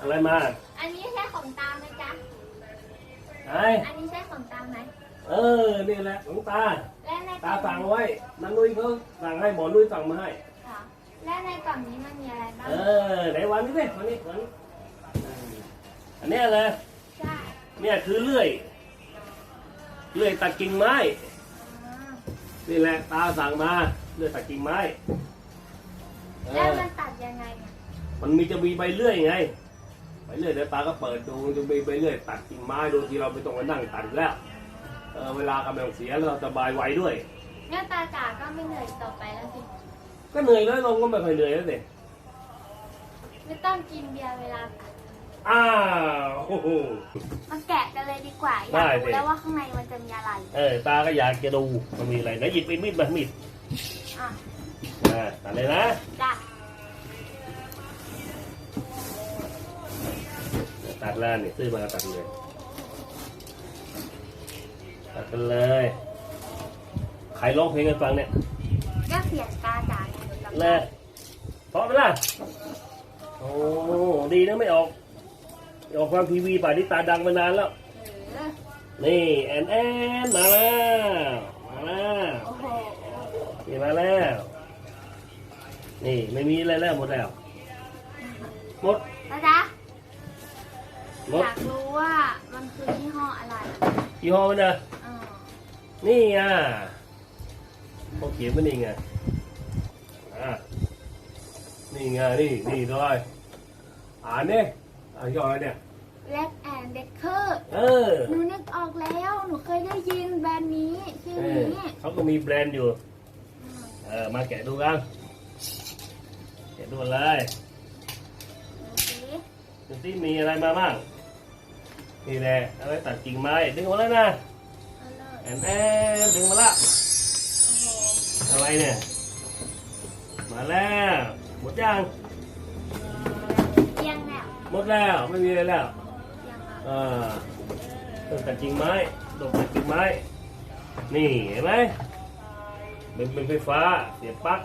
อะไรมาอันนี้ใช่ของตาไหมจ๊ะไอ้อันนี้ใช่ของตาไหมเออ นี่แหละของตา และในกตาล่องสั่งไว้นันนุ้ยเขาสั่งให้หมอนุ้ยสั่งมาให้ ค่ะและในกล่องนี้มันมีอะไรบ้างเออ ไหนวันนี้สิวันนี้วันนี้อันเนี้ยเลยใช่เนี่ยคือเลื่อย เลื่อยตัดกิ่งไม้อ๋อนี่แหละตาสั่งมา เลื่อยตัดกิ่งไม้เอแล้วอมันตัดยังไงเนี่ยมันมีจะมีใบเลื่อยไง ใบเลื่อยเดี๋ยวตาก็เปิดดูจะมีใบเลื่อยตัดกิ่งไม้โดยที่เราไม่ต้องมานั่งตัดแล้วเออเวลากำลังเสียเราสบายไวด้วย งั้นตาจ๋าก็ไม่เหนื่อยต่อไปแล้วสิ ก็เหนื่อยน้อยลงก็ไม่ค่อยเหนื่อยแล้วสิไม่ต้องกินเบียร์เวลาตัดอ้าวโอ้โห มาแกะกันเลยดีกว่า อยากได้สิ รู้แล้วว่าข้างในมันจะมีอะไร เออตาก็อยากจะดูมันมีอะไรนะหยิบไปมีดมามีดอะอ่าตัดเลยนะ จ้ะ ตัดแล้วนี่ซื้อมาตัดเลยตัดกันเลยใครร้องเพลงกันฟังเนี่ยก็เสียงตาจ๋าเนี่ยหนูจำแลได้เพราะไหมล่ะโอ้ดีนะไม่ออกไม่ออกความทีวีป่านนี้ตาดังมานานแล้วเออนี่แอนแอนมาแล้วมาแล้วโอ้โหนี่มาแล้ว นี่ไม่มีอะไรแล้วหมดแล้ว หมดตาจ๋า หมอดยากรู้ว่ามันคือยี่ห้ออะไรยี่ห้อมันนะเออนี่อะเขาเขียนมานี่ไงอะนี่ไงนี่นี่ด้วยอ่านเนี่ยอ่านย่ออะไรเนี่ยแล็กแอนเดคเคอร์เออหนูนึกออกแล้ว หนูเคยได้ยินแบรนด์นี้ชื่อเออนี้เขาก็มีแบรนด์อยู่ เออมาแกะดูกันแกะดูเลยดูสิดูที่มีอะไรมาบ้าง นี่แหละเอาไว้ตัดกิ่งไม้ดึงมาแล้วนะเอาเลยแอนแอนดึงมาละโอ้โหอะไรเนี่ยมาแล้วหมดยังเอียงแล้วหมดแล้วไม่มีอะไรแล้วเอียงแล้วอ่าต้นตัดกิ่งไม้ดอกตัดกิ่งไม้ นี่เห็นไหมเป็นเป็นไฟฟ้าเสียบปลั๊ก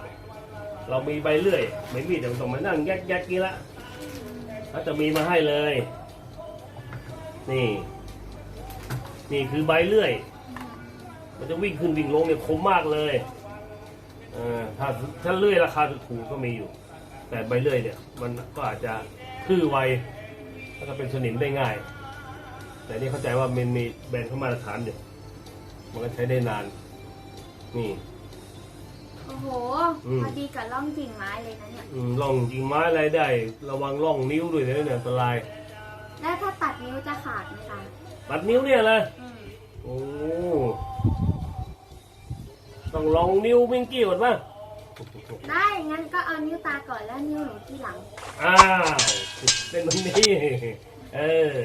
เรามีใบเลื่อยไม่มีแต่ต้องมานั่งแยกแยกๆกี้ละเขาจะมีมาให้เลย นี่ นี่คือใบเลื่อย มันจะวิ่งขึ้นวิ่งลงเนี่ยคมมากเลยเออถ้าถ้าเลื่อยราคาถูกๆก็มีอยู่ แต่ใบเลื่อยเนี่ย มันก็อาจจะทื่อไวแล้วก็เป็นสนิมได้ง่าย แต่นี่เข้าใจว่ามันมีแบรนด์เข้ามาตรฐานอยู่มันก็ใช้ได้นาน นี่ โอ้โหอืมพอดีกับร่องกิ่งไม้เลยนะเนี่ย อืมล่องกิ่งไม้อะไรได้ ระวังล่องนิ้วด้วยนะเนี่ยอันตราย แล้วถ้าตัดนิ้วจะขาดไหมคะตัดนิ้วเนี่ยเลยอืมโอ้ต้องลองนิ้วมิงกี้ก่อนป่ะได้งั้นก็เอานิ้วตาก่อนแล้วนิ้วหนูที่หลัง อ้าวเป็นแบบนี้เออ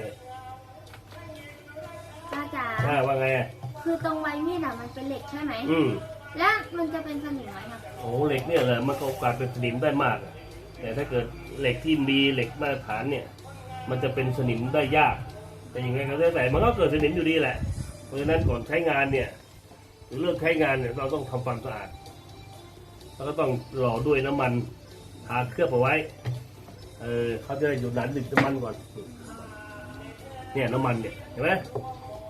ตาจ๋าใช่ว่าไงอะคือตรงไวมีดอะมันเป็นเหล็กใช่ไหม อืม แล้วมันจะเป็นสนิมไหมอะโอ้เหล็กเนี่ยแหละมันก็โอกาสเป็นสนิมได้มากอะแต่ถ้าเกิดเหล็กที่มีเหล็กมาตรฐานเนี่ย มันจะเป็นสนิมได้ยาก แต่ยังไงก็แล้แต่มันก็เกิดสนิมอยู่ดีแหละ เพราะฉะนั้นก่อนใช้งานเนี่ยหรือเลิกใช้งานเนี่ยเราต้องทำความสะอาด แล้วก็ต้องหล่อด้วยน้ำมันทาเคลือบเอาไว้ เออเขาจะได้หยุดนานดึกน้ำมันก่อน เนี่ยน้ำมันเนี่ยเห็นไหม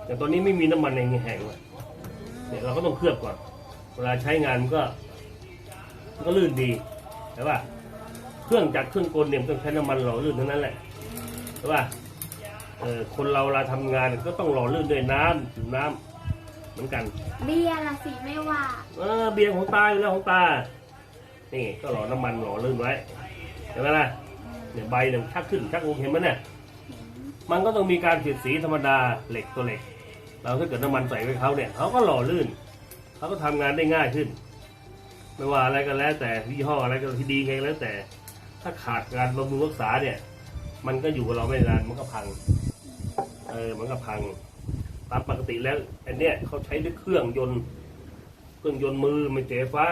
แต่ตอนนี้ไม่มีน้ำมันในแห้งเลยเนี่ยเราก็ต้องเคลือบก่อน เวลาใช้งานมันก็มันก็ลื่นดีใช่ป่ะเครื่องจักรเครื่องกลเนี่ยมันต้องใช้น้ำมันหล่อลื่นเทั้งนั้นแหละ ใช่ป่ะเออคนเราเวลาทำงานก็ต้องหล่อลื่นด้วยน้ำผิวน้ำเหมือนกัน เบียร์ละสิไม่ว่า เออเบียร์ของตาอยู่แล้วของตา นี่ก็หล่อน้ำมันหล่อลื่นไว้เห็นไหมล่ะเนี่ยใบเนี่ยชักขึ้นชักลงเห็นไหมเนี่ยมันก็ต้องมีการเสียดสีธรรมดาเหล็กตัวเหล็ก เราถ้าเกิดน้ำมันใส่ไว้เขาเนี่ยเขาก็หล่อลื่นเขาก็ทำงานได้ง่ายขึ้น ไม่ว่าอะไรก็แล้วแต่ยี่ห้ออะไรก็ที่ดีไงก็แล้วแต่ ถ้าขาดการบำรุงรักษาเนี่ย มันก็อยู่กับเราไม่นานมันก็พัง เออมันก็พัง ตามปกติแล้วอันเนี้ยเขาใช้ด้วยเครื่องยนต์ เครื่องยนต์มือไม่เจฟ้า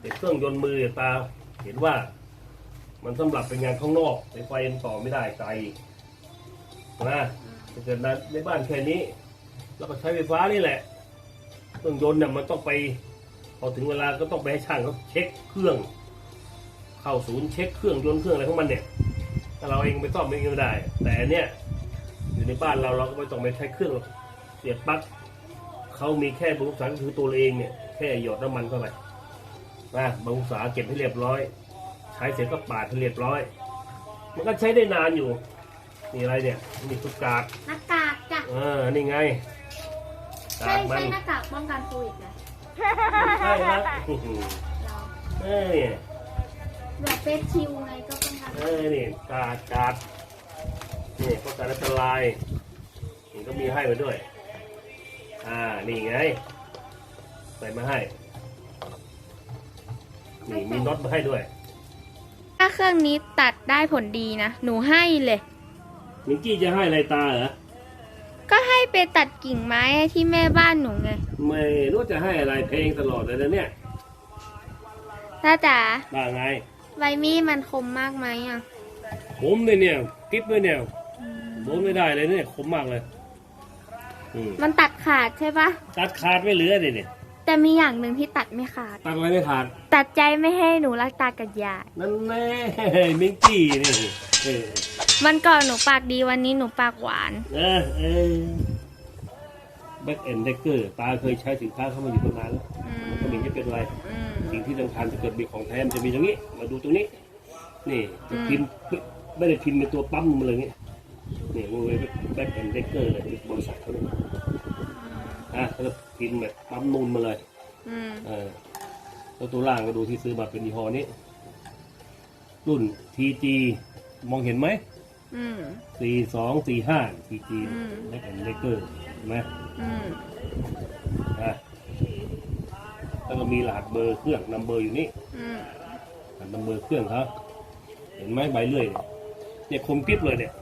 แต่เครื่องยนต์มือตาเห็นว่ามันสำหรับเป็นงานข้างนอกไฟไฟมันต่อไม่ได้ไกลนะถ้าเกิดในในบ้านแค่นี้ แล้วก็ใช้ไฟฟ้านี่แหละ เครื่องยนต์เนี่ยมันต้องไปพอถึงเวลาก็ต้องไปให้ช่างเขาเช็คเครื่อง เข้าศูนย์เช็คเครื่องยนต์เครื่องอะไรของมันเนี่ย ถ้าเราเองไปซ่อมเองก็ได้ แต่อันเนี่ยอยู่ในบ้านเราเราก็ไม่ต้องไปใช้เครื่องหรอกเสียบปลั๊กเขามีแค่บรรลุสารคือตัวเราเองเนี่ยแค่หยดน้ำมันเข้าไปนะบรรลุสาเก็บให้เรียบร้อย ใช้เสร็จก็ปาดให้เรียบร้อย มันก็ใช้ได้นานอยู่นี่อะไรเนี่ยนี่ตุกกาดหน้ากากจ้ะเออนี่ไงใช่กากมัใช่นหน้ากากป้องกันโควิดนะใช่ครับอื้อหือเราเอ้ยแบบเฟสชิลไงก็ ป้องกันเอ้ยนี่กาดกาดนี่ป้องกันอันตรายนี่ก็มีให้มาด้วย อ่า นี่ไง ใส่มาให้ นี่มีน็อตมาให้ด้วย ถ้าเครื่องนี้ตัดได้ผลดีนะ หนูให้เลย มิงกี้จะให้อะไรตาเหรอ ก็ให้ไปตัดกิ่งไม้ให้ที่แม่บ้านหนูไงไม่รู้จะให้อะไรเพลงตลอดเลยนะเนี่ย ตาจ๋า ว่าไง ใบมีดมันคมมากไหมอะผมเลยเนี่ยกิ๊บด้วยเนี่ยผมไม่ได้เลยเนี่ยคมมากเลยอืมมันตัดขาดใช่ปะตัดขาดไม่เหลือเลยเนี่ยแต่มีอย่างหนึ่งที่ตัดไม่ขาด ตัดอะไรไม่ขาด ตัดใจไม่ให้หนูรักตากับยายนั่นแน่มิงกี้นี่เออวันก่อนหนูปากดีวันนี้หนูปากหวาน เออเออแบ็กแอนด์เดกเกอร์ตาเคยใช้สินค้าเข้ามาอยู่ตั้งนานแล้วอืมก็ไมีจะเป็นไรอืมสิ่ง ที่สำคัญถ้าเกิดมีของแท้มันจะมีตรงนี้ มาดูตรงนี้ นี่จะพิมพ์ไม่ได้พิมพ์เป็นตัวปั๊มมาเลยเนี่ยนี่มันเป็นแบ็กแอนด์เดกเกอร์เลยบริษัทเขาเลยอะแล้วก็พิมพ์แบบปั๊มนูนมาเลยอืมเออแล้วตัวล่างก็ดูที่ซื้อมาเป็นยี่ห้อนี้ รุ่น TG มองเห็นไหมอืมสี่สองสี่ห้า TG อืมเล็กแอนเล็กเกอร์เห็นไหมอืมอะ แล้วก็มีรหัสเบอร์เครื่องนัมเบอร์อยู่นี่อืมรหัสนัมเบอร์เครื่องครับเห็นไหมใบเลื่อยเนี่ยเนี่ยคมกริบเลยเนี่ย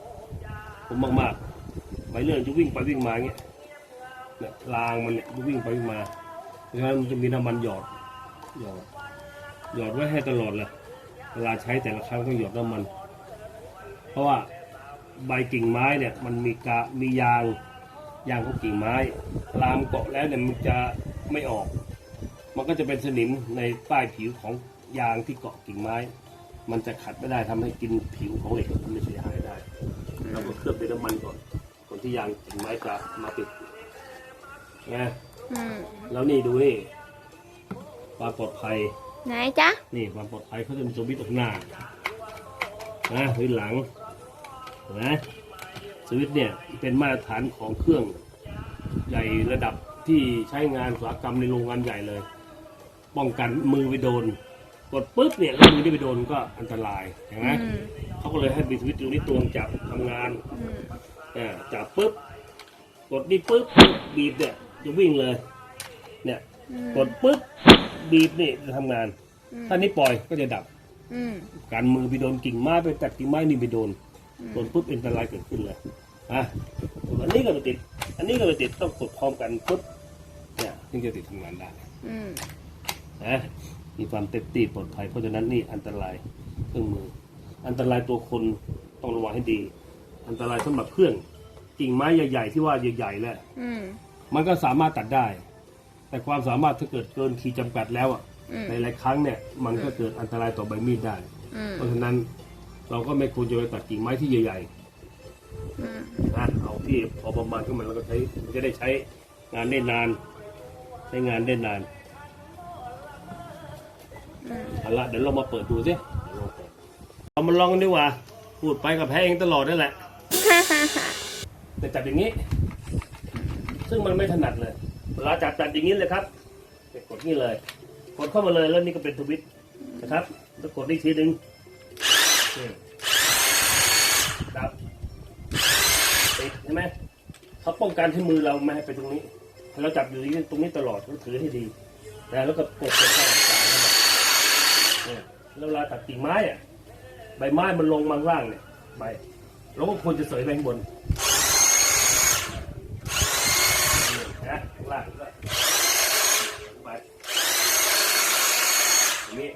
คมมากๆใบเลื่อยจะวิ่งไปวิ่งมาอย่างเงี้ยเนี่ยรางมันเนี่ยจะวิ่งไปวิ่งมาเพราะฉะนั้นมันจะมีน้ำมันหยอดหยอดหยอดไว้ให้ตลอดเลยเวลาใช้แต่ละครั้งต้องหยอดน้ำมัน เพราะว่าใบกิ่งไม้เนี่ยมันมีกามียางยางของกิ่งไม้ ลามเกาะแล้วเนี่ยมันจะไม่ออก มันก็จะเป็นสนิมในใต้ผิวของยางที่เกาะกิ่งไม้ มันจะขัดไม่ได้ทำให้กินผิวของเหล็กมันไม่เสียหายได้เราก็เคลือบด้วยน้ำมันก่อนก่อนที่ยางกิ่งไม้จะมาติดนะอืมแล้วนี่ดูนี่ความปลอดภัย ไหนจ๊ะ นี่ความปลอดภัยเขาจะมีสวิตช์ตรงหน้านะสวิตช์หลังเห็นะสวิตช์เนี่ยเป็นมาตรฐานของเครื่องใหญ่ระดับที่ใช้งานอุตสาหกรรมในโรงงานใหญ่เลย ป้องกันมือไปโดน กดปุ๊บเนี่ยแล้วมือที่ไปโดนก็อันตรายเห็นไหมอืมเขาก็เลยให้มีสวิตช์ตรงนี้ตวงจับทำงานอืมอ่าจับปุ๊บกดนี่ปุ๊บบีบเนี่ยจะวิ่งเลย เนี่ย อืมกดปุ๊บบีบนี่จะทำงาน ถ้านี่ปล่อยก็จะดับ อืม การมือไปโดนกิ่งไม้ไปตัดกิ่งไม้นี่ไปโดนโดนปุ๊บอันตรายเกิดขึ้นเลยอะอันนี้ก็ไปติด อันนี้ก็ไปติดต้องกดพร้อมกันปุ๊บเนี่ยถึงจะติดทำงานได้อืม นะมีความเต็มที่ปลอดภัย เพราะฉะนั้นนี่อันตรายเครื่องมือ อันตรายตัวคนต้องระวังให้ดี อันตรายสำหรับเครื่องกิ่งไม้ใหญ่ๆที่ว่าใหญ่ๆแล้วอืมมันก็สามารถตัดได้ แต่ความสามารถถ้าเกิดเกินขีดจำกัดแล้วอะอืมในหลายครั้งเนี่ย มันก็เกิดอันตรายต่อใบมีดได้อืมเพราะฉะนั้นเราก็ไม่ควรจะไปตัดกิ่งไม้ที่ใหญ่อืมๆนะเอาที่พอประมาณขึ้นมาแล้วก็ใช้มันจะได้ใช้งานได้นาน ใช้งานได้นานอืม เอาละเดี๋ยวเรามาเปิดดูสิเรามาลองกันดีกว่า พูดไปกับแพ้เองตลอดนั่นแหละแต่จับอย่างนี้ ซึ่งมันไม่ถนัดเลย เวลาจับจับอย่างนี้เลยครับกดนี่เลย กดเข้ามาเลยแล้วนี่ก็เป็นทวิตนะครับแล้วกดอีกทีหนึ่งนี่จับติดใช่ไหมเขาป้องกันให้มือเราไม่ให้ไปตรงนี้เราจับอยู่ตรงนี้ตลอดเราถือให้ดีนะแล้วก็กดกดเข้าตามนะครับเนี่ย แล้วเวลาตัดกิ่งไม้อะใบไม้มันลงมางล่างเนี่ยใบเราก็ควรจะเสยไปข้างบนนะข้างล่างก็ไปอย่างนี้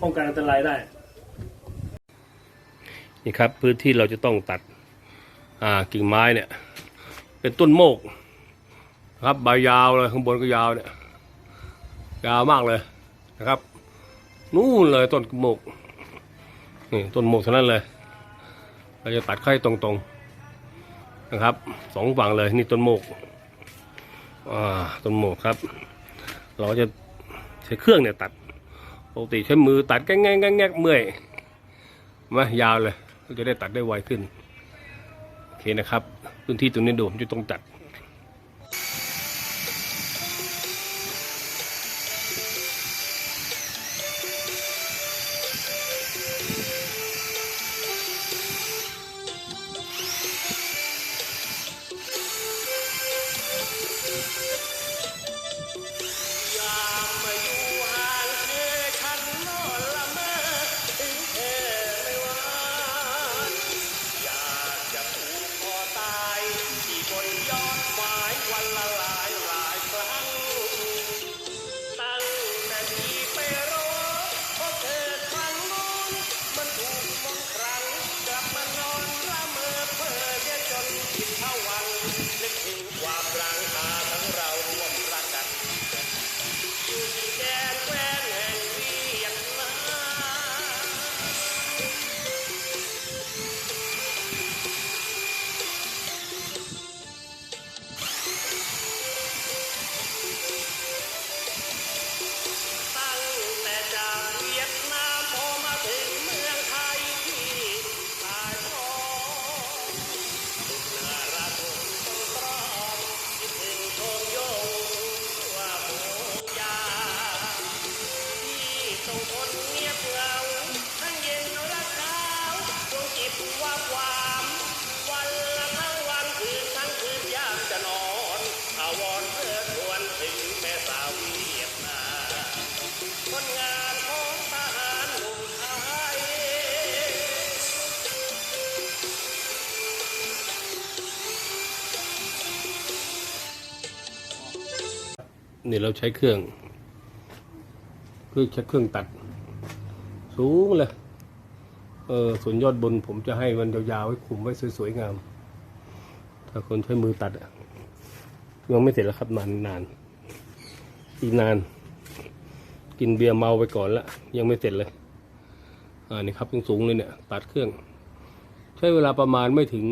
ป้องกันอันตรายได้นี่ครับพื้นที่เราจะต้องตัดอ่ากิ่งไม้เนี่ย เป็นต้นโมกครับใบยาวเลยข้างบนก็ยาวเนี่ยยาวมากเลยนะครับ นู่นเลยต้นโมกนี่ต้นโมกเท่านั้นเลยเราจะตัดค่ตรงๆนะครับสองฝั่งเลยนี่ต้นโมกอ่าต้นโมกครับ เราจะใช้เครื่องเนี่ยตัดปกติใช้มือตัดแง่งแง่งแง่งเมื่อยมายาวเลยเราจะได้ตัดได้ไวขึ้นโอเคนะครับ พื้นที่ตรงนี้ดูผมจะต้องตัด ที่ต้องทนเงียบเหงาทั้งเย็นและเช้าดวงจิตว่าความวันละทั้งวันคืนทั้งคืนยามจะนอนอาวรเพื่อทวนถึงแม่สาวเวียดนามคนงานของทหารหนุ่มไทยนี่เราใช้เครื่อง คือใช้เครื่องตัด สูงเลย เออส่วนยอดบนผมจะให้มันยาวๆไว้คุมไว้สวยๆงาม ถ้าคนใช้มือตัดยังไม่เสร็จแล้วครับนานนานอีกนาน กินเบียร์เมาไปก่อนละยังไม่เสร็จเลยอ่านี่ครับยังสูงเลยเนี่ย ตัดเครื่อง ใช้เวลาประมาณไม่ถึง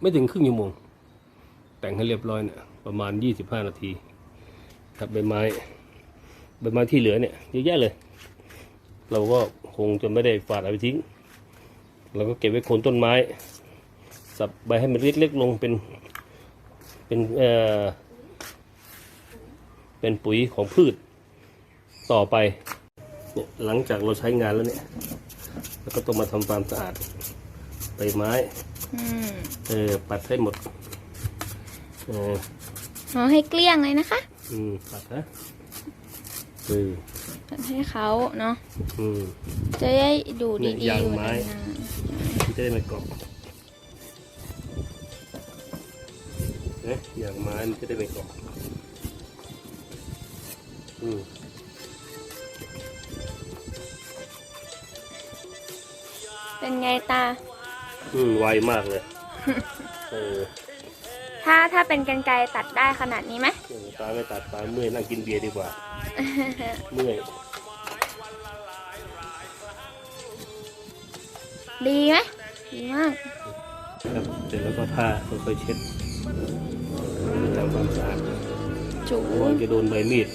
ไม่ถึงครึ่งชั่วโมงแต่งให้เรียบร้อยเนี่ยประมาณยี่สิบห้านาที ครับใบไม้ ใบไม้ที่เหลือเนี่ยเยอะแยะเลย เราก็คงจะไม่ได้ฝาดเอาไปทิ้ง เราก็เก็บไว้โคนต้นไม้ สับใบให้มันเล็กๆลงเป็นเป็นเอ่อเป็นปุ๋ยของพืชต่อไปเนี่ยหลังจากเราใช้งานแล้วเนี่ยเราก็ต้องมาทำความสะอาดใบไม้อืมเออปัดให้หมดเออ เอาให้เกลี้ยงเลยนะคะ อืมปัดนะเออตัดให้เขาเนาะอืม จะได้ดูเนี่ดียๆยางอยู่ไม้ นานมันจะได้ไม่เกาะเนี่ยอย่างไม้มันจะได้ไม่เกาะอืมๆเป็นไงตา อืมไวมากเลย เออถ้าถ้าเป็นกันไกรตัดได้ขนาดนี้ไหมเออตาไม่ตัดตาเมื่อยนั่งกินเบียร์ดีกว่า เมื่อยดีไหมดีมากครับเสร็จแล้วก็ผ้าค่อยๆเช็ดทำความสะอาดจูระวังจะโดนใบมีด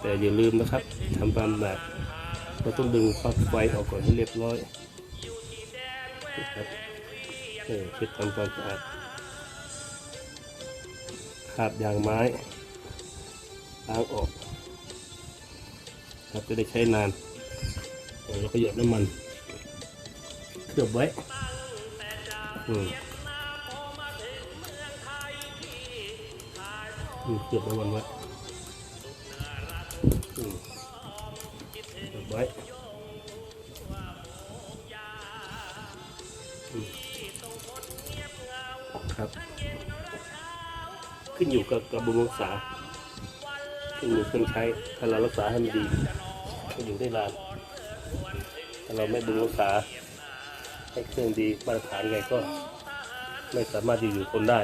แต่อย่าลืมนะครับทำความสะอาดเราต้องดึงปลั๊กไฟออกก่อนให้เรียบร้อยนะครับเออเช็ดทำความสะอาดคราบยางไม้ล้างออก ครับจะได้ใช้นานแล้วก็หยดน้ำมัน เคลือบไว้อืมเคลือบน้ำมันไว้เคลือบไว้ครับ ขึ้นอยู่กับกับบำรุงรักษา งมือเครื่องใช้ ถ้าเรารักษาให้มันดีก็อยู่ได้นานถ้าเราไม่ดูรักษาให้เครื่องดีมาตรฐานไงก็ไม่สามารถอยู่คนได้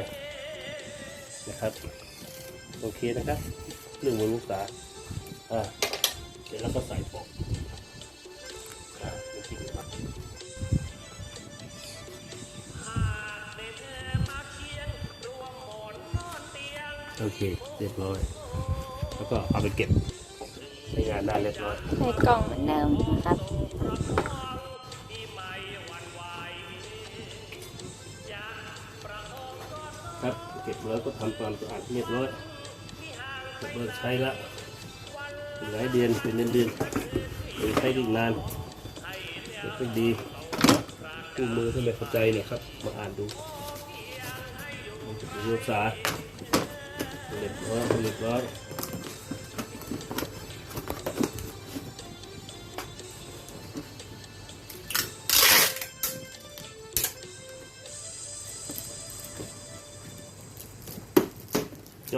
นะครับ โอเคนะครับ เรื่องมืรักษาอ่าเสร็จแล้วก็ใส่ปอกโอเค เรียบร้อย แล้วก็เอาไปเก็บใช้งานได้เรียบร้อยใส่กล่องเหมือนเดิมนะครับครับเก็บแล้วก็ทำความสะอาดเรียบร้อยเก็บเลิกใช้ละอีกหลายเดือนเป็นเดือนเดือนๆเดี๋ยวใช้ได้อีกนานเก็บได้ดีคู่มือที่ไม่เข้าใจเนี่ยครับ มาอ่านดูมันจะเป็นรูปสาเรียบร้อยเรียบร้อย จ